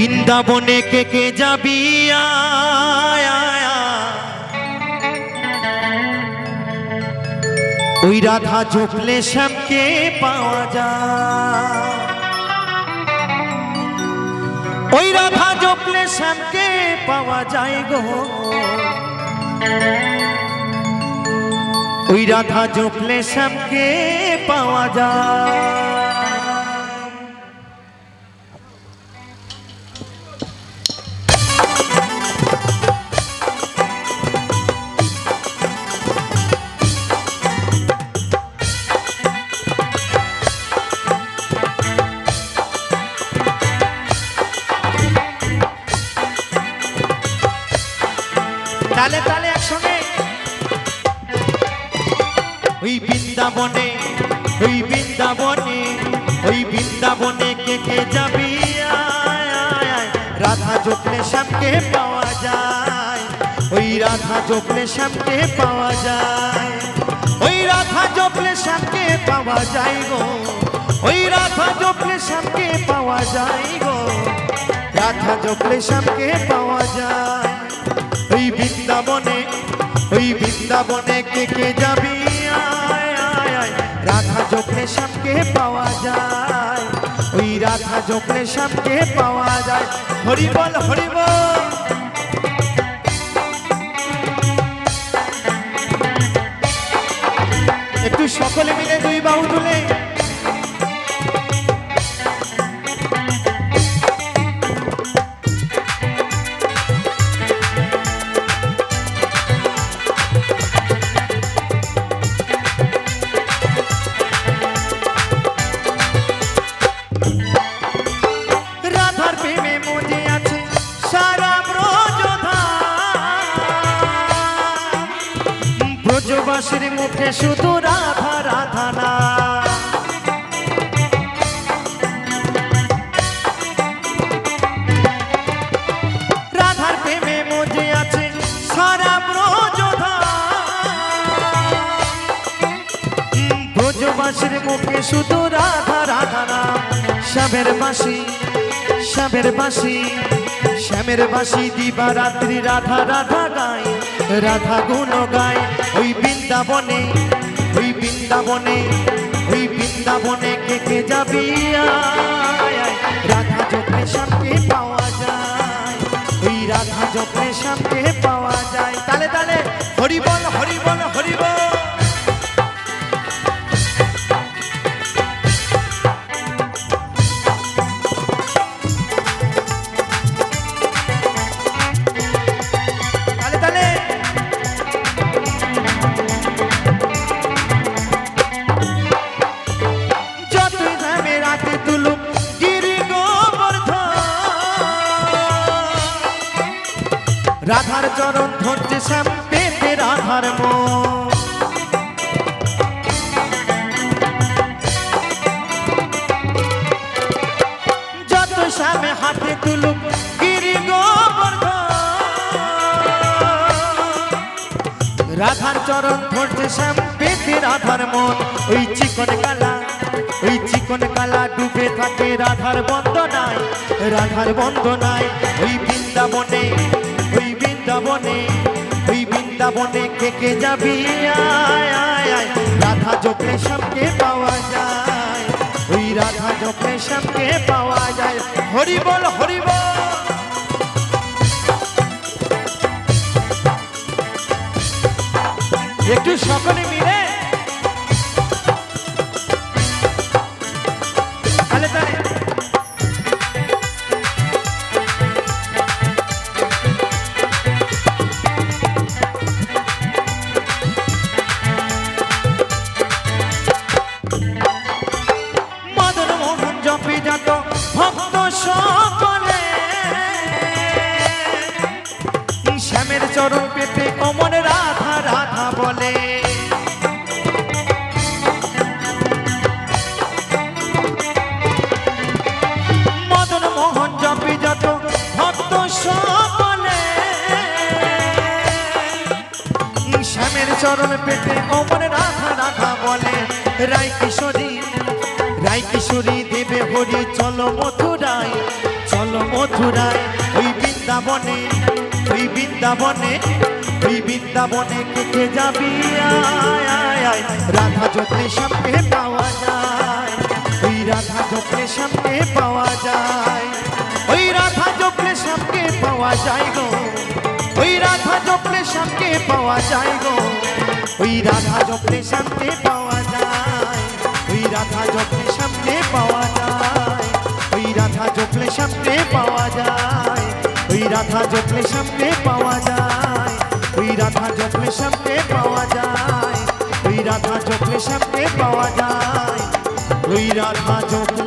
বৃন্দাবনে কে কে যাবি। ওই রাধা জপলে শ্যামকে পাওয়া যায়। ওই রাধা জপলে শ্যামকে পাওয়া যায় গো। ওই রাধা জপলে শ্যামকে পাওয়া যায়। তালে তালে একসঙ্গে। ওই বৃন্দাবনে ওই বৃন্দাবনে ওই বৃন্দাবনে কে কে যাবি। রাধা জপলে শ্যামকে পাওয়া যায়। ওই রাধা জপলে শ্যামকে পাওয়া যায়। ওই রাধা জপলে শ্যামকে পাওয়া যায় গো। ওই রাধা জপলে শ্যামকে পাওয়া যায় গো। রাধা জপলে শ্যামকে পাওয়া যায়। বৃন্দাবনে ওই বৃন্দাবনে কে কে যাবি। রাধা জপলে শ্যামকে পাওয়া যায়। ওই রাধা জপলে শ্যামকে পাওয়া যায়। হরি বল হরি বল। একটু সকলে মিলে দুই বাহু তুলে শুধু রাধা রাধা না। রাধার প্রেমে মজে আছে সারা ব্রজধাম ব্রজবাসীর মুখে শুধু রাধা রাধা নাম শ্যামের বাসি শ্যামের বাসি শ্যামের বাসি দিবা রাত্রি রাধা রাধা গায় রাধা গুণ গায় ওই বৃন্দাবনে ওই বৃন্দাবনে ওই বৃন্দাবনে কে কে যাবি রাধার চরণ ধরছে শ্যাম, পেতে রাধার মন। যত শ্যামে হাতে তুলুক গিরি রাধার চরণ ধরছে শ্যাম, পেতে রাধার মন। ওই চিকন কালা, ওই চিকন কালা ডুবে থাকে রাধার বন্দনায়। রাধার বন্দনায় ওই বৃন্দাবনে বৃন্দাবনে, ওই বৃন্দাবনে কে কে যাবি? রাধা জপে শ্যামকে পাওয়া যায়। ওই রাধা জপে শ্যামকে পাওয়া যায়। হরি বল হরি বল। একটু সকলে মিলে। তালে শ্যামের চরণ পেতে অমন রাধা রাধা বলে। মদন মোহন জপে যত ভক্ত সকলে। শ্যামের চরণ পেতে অমন রাধা রাধা বলে। রায় কিশোরী রায় কিশোরী, দেবে হরি চলো মথুরায় চলো মথুরায়, ওই বৃন্দাবনে। বৃন্দাবনে ওই বৃন্দাবনে কে কে যাবি আয়, রাধা যত্নে সামনে পাওয়া যায়। ওই রাধা যত্নে সামনে পাওয়া যায়। ওই রাধা যত্নে সামনে পাওয়া যায় গো। ওই রাধা যত্নে সামনে পাওয়া যায় গো। ওই রাধা যত্নে সামনে পাওয়া যায়। ওই রাধা যত্নে সামনে পাওয়া যায়। ওই রাধা যত্নে সামনে পাওয়া যায়। রাধা যত্নে সামনে পাওয়া যায়। ওই রাধা যত্নে সামনে পাওয়া যায়। ওই রাধা যত্নে সামনে পাওয়া যায়। ওই রাধা যত্নে